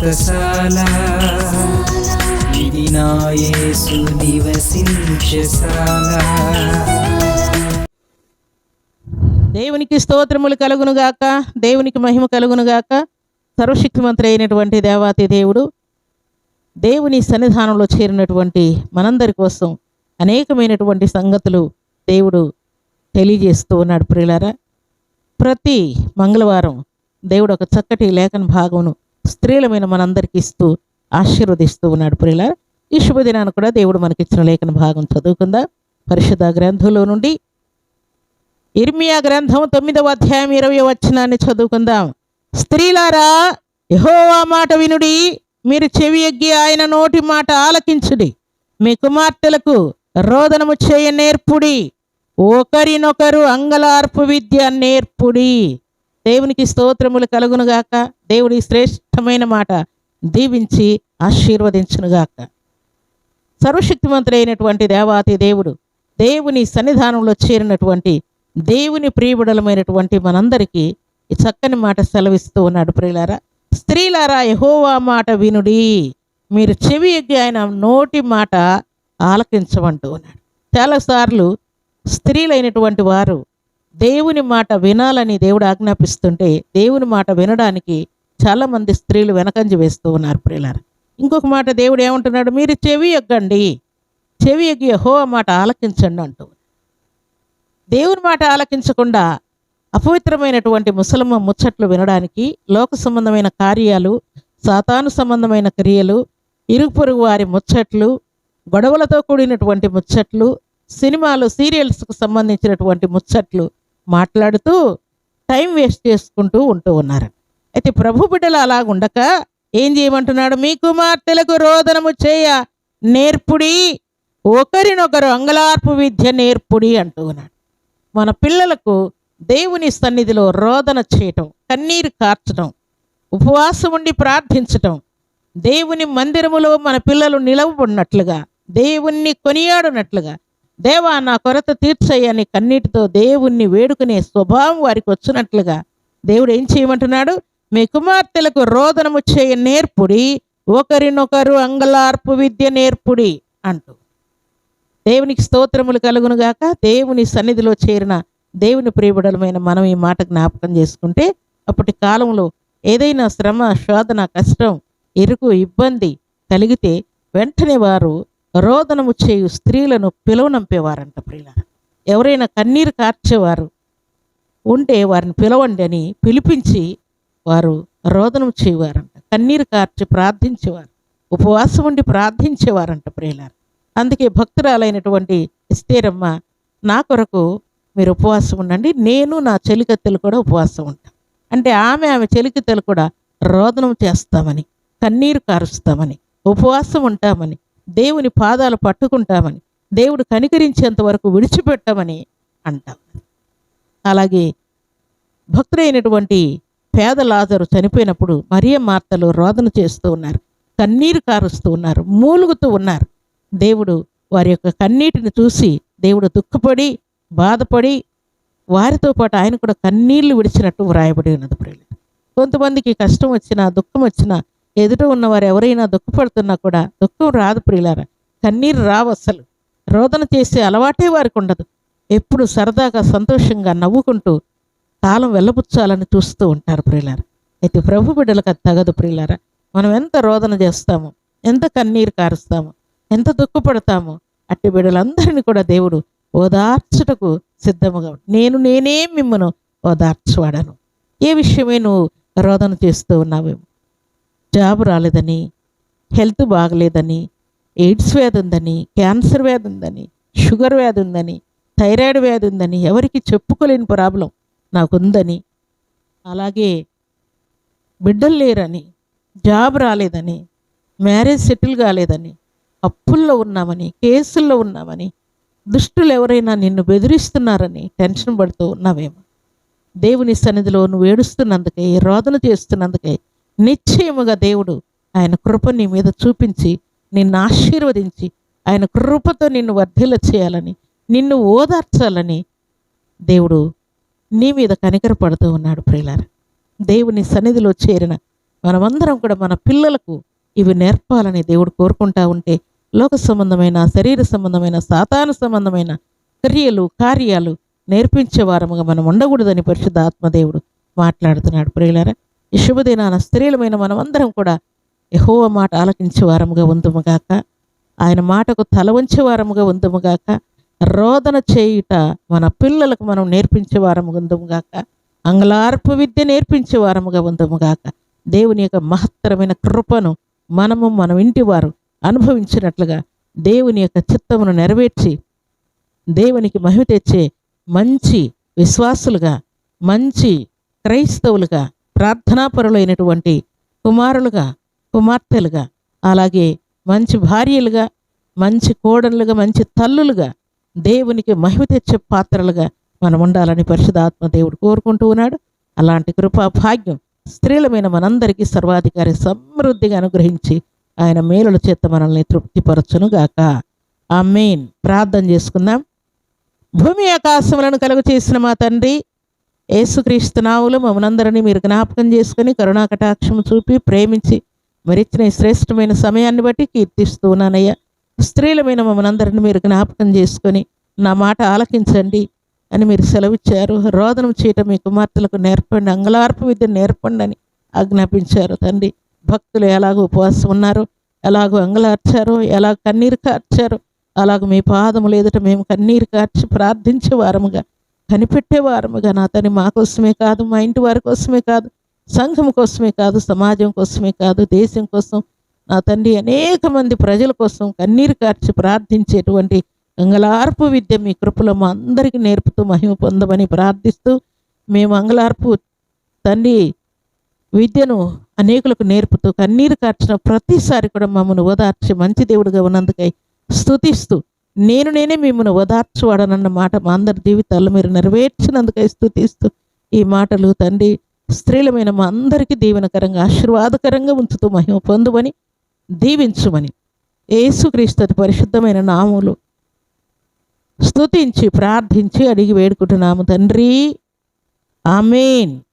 వ్రతశాల ఇది నా నివసించశాల దేవునికి స్తోత్రములు కలుగునుగాక దేవునికి మహిమ కలుగునుగాక సర్వశక్తిమంత్రి అయినటువంటి దేవాతి దేవుడు దేవుని సన్నిధానంలో చేరినటువంటి మనందరి కోసం అనేకమైనటువంటి సంగతులు దేవుడు తెలియజేస్తూ ఉన్నాడు ప్రియులారా. ప్రతి మంగళవారం దేవుడు ఒక చక్కటి లేఖన భాగమును స్త్రీలమైన మనందరికీ ఇస్తూ ఆశీర్వదిస్తూ ఉన్నాడు ప్రియులారా. ఈ శుభదినాన్ని కూడా దేవుడు మనకిచ్చిన లేఖన భాగం చదువుకుందా. పరిశుద్ధ గ్రంథంలో నుండి ఇర్మియా గ్రంథం తొమ్మిదవ అధ్యాయం ఇరవై వచనాన్ని చదువుకుందాం. స్త్రీలారా యహోవా మాట వినుడి మీరు చెవి ఎగ్గి ఆయన నోటి మాట ఆలకించుడి. మీ కుమార్తెలకు రోదనము చేయ నేర్పుడి. ఒకరినొకరు అంగలార్పు విద్య నేర్పుడి. దేవునికి స్తోత్రములు కలుగునుగాక దేవుడి శ్రేష్టమైన మాట దీవించి ఆశీర్వదించునుగాక. సర్వశక్తిమంతుడైనటువంటి దేవాతి దేవుడు దేవుని సన్నిధానంలో చేరినటువంటి దేవుని ప్రియబుడలమైనటువంటి మనందరికీ ఈ చక్కని మాట సెలవిస్తూ ఉన్నాడు ప్రియులారా. స్త్రీలారా యహోవా మాట వినుడి. మీరు చెవి ఎగ్గి ఆయన నోటి మాట ఆలకించమంటూ ఉన్నాడు. చాలాసార్లు స్త్రీలైనటువంటి వారు దేవుని మాట వినాలని దేవుడు ఆజ్ఞాపిస్తుంటే దేవుని మాట వినడానికి చాలామంది స్త్రీలు వెనకంజ వేస్తూ ఉన్నారు ప్రియులారు. ఇంకొక మాట దేవుడు ఏమంటున్నాడు? మీరు చెవి ఎగ్గండి. చెవి ఎగ్గి హో మాట ఆలకించండి అంటూ. దేవుని మాట ఆలకించకుండా అపవిత్రమైనటువంటి ముసలమ్మ ముచ్చట్లు వినడానికి లోక సంబంధమైన కార్యాలు సాతాను సంబంధమైన క్రియలు ఇరుగు పొరుగు వారి ముచ్చట్లు గొడవలతో కూడినటువంటి ముచ్చట్లు సినిమాలు సీరియల్స్కు సంబంధించినటువంటి ముచ్చట్లు మాట్లాడుతూ టైం వేస్ట్ చేసుకుంటూ ఉంటూ ఉన్నారు. అయితే ప్రభు బిడ్డలు అలా ఉండక ఏం చేయమంటున్నాడు? మీ కుమార్తెలకు రోదనము చేయ నేర్పుడి. ఒకరినొకరు అంగలార్పు విద్య నేర్పుడి అంటూ ఉన్నాడు. మన పిల్లలకు దేవుని సన్నిధిలో రోదన చేయటం కన్నీరు కార్చడం ఉపవాసం ఉండి ప్రార్థించటం దేవుని మందిరములో మన పిల్లలు నిలవబడినట్లుగా దేవుణ్ణి కొనియాడునట్లుగా దేవా నా కొరత తీర్చయ్యని కన్నీటితో దేవుణ్ణి వేడుకునే స్వభావం వారికి వచ్చినట్లుగా దేవుడు ఏం చేయమంటున్నాడు? మీ కుమార్తెలకు రోదనము చేయ నేర్పుడి ఒకరినొకరు అంగలార్పు విద్య నేర్పుడి అంటూ. దేవునికి స్తోత్రములు కలుగునుగాక దేవుని సన్నిధిలో చేరిన దేవుని ప్రియబడలమైన మనం ఈ మాట జ్ఞాపకం చేసుకుంటే అప్పటి కాలంలో ఏదైనా శ్రమ శోధన కష్టం ఇరుకు ఇబ్బంది కలిగితే వెంటనే వారు రోదనము చేయు స్త్రీలను పిలువనంపేవారంట ప్రియుల ఎవరైనా కన్నీరు కార్చేవారు ఉంటే వారిని పిలవండి అని పిలిపించి వారు రోదనం చేయవారంట. కన్నీరు కార్చి ప్రార్థించేవారు ఉపవాసం ఉండి ప్రార్థించేవారంట ప్రియులారు. అందుకే భక్తురాలైనటువంటి ఇస్తేరమ్మ నా కొరకు మీరు ఉపవాసం ఉండండి నేను నా చెలికత్తెలు కూడా ఉపవాసం ఉంటాం. అంటే ఆమె ఆమె చెలికత్తెలు కూడా రోదనం చేస్తామని కన్నీరు కారుస్తామని ఉపవాసం ఉంటామని దేవుని పాదాలు పట్టుకుంటామని దేవుడు కనికరించేంత వరకు విడిచిపెట్టమని అంటాం. అలాగే భక్తుడైనటువంటి పేద లాజరు చనిపోయినప్పుడు మరియ మార్తలు రోదన చేస్తూ ఉన్నారు కన్నీరు కారుస్తూ ఉన్నారు మూలుగుతూ ఉన్నారు. దేవుడు వారి యొక్క కన్నీటిని చూసి దేవుడు దుఃఖపడి బాధపడి వారితో పాటు ఆయన కూడా కన్నీళ్ళు విడిచినట్టు వ్రాయబడి ఉన్నది ప్రియులు కొంతమందికి కష్టం వచ్చినా దుఃఖం వచ్చినా ఎదుట ఉన్నవారు ఎవరైనా దుఃఖపడుతున్నా కూడా దుఃఖం రాదు ప్రియులారా. కన్నీరు రావు అసలు రోదన చేసే అలవాటే వారికి ఉండదు. ఎప్పుడు సరదాగా సంతోషంగా నవ్వుకుంటూ కాలం వెళ్ళబుచ్చాలని చూస్తూ ఉంటారు ప్రియులారా. అయితే ప్రభు బిడ్డలకు అది తగదు ప్రియులారా. మనం ఎంత రోదన చేస్తామో ఎంత కన్నీరు కారుస్తామో ఎంత దుఃఖపడతామో అట్టి బిడ్డలందరినీ కూడా దేవుడు ఓదార్చుటకు సిద్ధముగా నేను నేనే మిమ్మను ఓదార్చువాడను. ఏ విషయమే నువ్వు రోదన చేస్తూ ఉన్నావేమో. జాబ్ రాలేదని హెల్త్ బాగలేదని ఎయిడ్స్ వ్యాధి ఉందని క్యాన్సర్ వ్యాధి ఉందని షుగర్ వ్యాధి ఉందని థైరాయిడ్ వ్యాధి ఉందని ఎవరికి చెప్పుకోలేని ప్రాబ్లం నాకుందని. అలాగే బిడ్డలు లేరని జాబ్ రాలేదని మ్యారేజ్ సెటిల్ కాలేదని అప్పుల్లో ఉన్నామని కేసుల్లో ఉన్నామని దుష్టులు ఎవరైనా నిన్ను బెదిరిస్తున్నారని టెన్షన్ పడుతూ ఉన్నావేమో. దేవుని సన్నిధిలో నువ్వు ఏడుస్తున్నందుకే రోదన చేస్తున్నందుకే నిశ్చయముగా దేవుడు ఆయన కృప నీ మీద చూపించి నిన్ను ఆశీర్వదించి ఆయన కృపతో నిన్ను వర్ధిల చేయాలని నిన్ను ఓదార్చాలని దేవుడు నీ మీద కనికరపడుతూ ఉన్నాడు ప్రియులార. దేవుని సన్నిధిలో చేరిన మనమందరం కూడా మన పిల్లలకు ఇవి నేర్పాలని దేవుడు కోరుకుంటా ఉంటే లోక సంబంధమైన శరీర సంబంధమైన సాతాను సంబంధమైన క్రియలు కార్యాలు నేర్పించే వారముగా మనం ఉండకూడదని పరిశుద్ధ ఆత్మదేవుడు మాట్లాడుతున్నాడు ప్రియులారా. ఈ శుభదినాన స్త్రీలమైన మనమందరం కూడా యహోవ మాట ఆలకించే వారముగా ఉందుముగాక ఆయన మాటకు తల వంచే వారముగా ఉందుముగాక రోదన చేయుట మన పిల్లలకు మనం నేర్పించే వారముగా ఉందుముగాక అంగళార్పు విద్య నేర్పించే వారముగా ఉందుముగాక దేవుని యొక్క మహత్తరమైన కృపను మనము మనం ఇంటి వారు అనుభవించినట్లుగా దేవుని యొక్క చిత్తమును నెరవేర్చి దేవునికి మహిమ తెచ్చే మంచి విశ్వాసులుగా మంచి క్రైస్తవులుగా ప్రార్థనాపరులైనటువంటి కుమారులుగా కుమార్తెలుగా అలాగే మంచి భార్యలుగా మంచి కోడలుగా మంచి తల్లులుగా దేవునికి మహిమ తెచ్చే పాత్రలుగా మనం ఉండాలని పరిశుధాత్మ దేవుడు కోరుకుంటూ ఉన్నాడు. అలాంటి కృపా భాగ్యం స్త్రీలమైన మనందరికీ సర్వాధికారి సమృద్ధిగా అనుగ్రహించి ఆయన మేలుల చేత మనల్ని తృప్తిపరచునుగాక. ఆ మెయిన్ ప్రార్థన చేసుకుందాం. భూమి ఆకాశములను కలుగు చేసిన మా తండ్రి ఏసుక్రీస్తునావులు మమ్మల్ందరినీ మీరు జ్ఞాపకం చేసుకుని కరుణా కటాక్షం చూపి ప్రేమించి మరిచ్చిన శ్రేష్టమైన సమయాన్ని బట్టి కీర్తిస్తూ ఉన్నానయ్యా. స్త్రీలమైన మమ్మల్ందరినీ మీరు జ్ఞాపకం చేసుకొని నా మాట ఆలకించండి అని మీరు సెలవిచ్చారు. రోదనం చేయటం మీ కుమార్తెలకు నేర్పండి అంగలార్పు విద్య నేర్పండి అని ఆజ్ఞాపించారు తండ్రి. భక్తులు ఎలాగో ఉపవాసం ఉన్నారు ఎలాగో అంగలార్చారో ఎలా కన్నీరు కార్చారో అలాగ మీ పాదములు ఎదుట మేము కన్నీరు కార్చి ప్రార్థించే వారముగా కనిపెట్టేవారముగా నా తని మా కోసమే కాదు మా ఇంటి వారి కోసమే కాదు సంఘం కోసమే కాదు సమాజం కోసమే కాదు దేశం కోసం నా తండ్రి అనేక మంది ప్రజల కోసం కన్నీరు కార్చి ప్రార్థించేటువంటి అంగలార్పు విద్య మీ కృపలో మా అందరికీ నేర్పుతూ మహిమ పొందమని ప్రార్థిస్తూ మేము అంగలార్పు తండ్రి విద్యను అనేకులకు నేర్పుతూ కన్నీరు కార్చిన ప్రతిసారి కూడా మమ్మల్ని ఓదార్చి మంచి దేవుడిగా ఉన్నందుకై స్తుతిస్తూ నేను నేనే మిమ్మల్ని ఓదార్చువాడనన్న మాట మా అందరి జీవితాల్లో మీరు నెరవేర్చినందుకై స్థుతిస్తూ ఈ మాటలు తండ్రి స్త్రీలమైన మా అందరికీ దీవెనకరంగా ఆశీర్వాదకరంగా ఉంచుతూ మహిమ పొందుమని దీవించుమని ఏసుక్రీస్తు పరిశుద్ధమైన నామములు స్తుతించి ప్రార్థించి అడిగి వేడుకుంటున్నాము తండ్రి. ఆమెన్.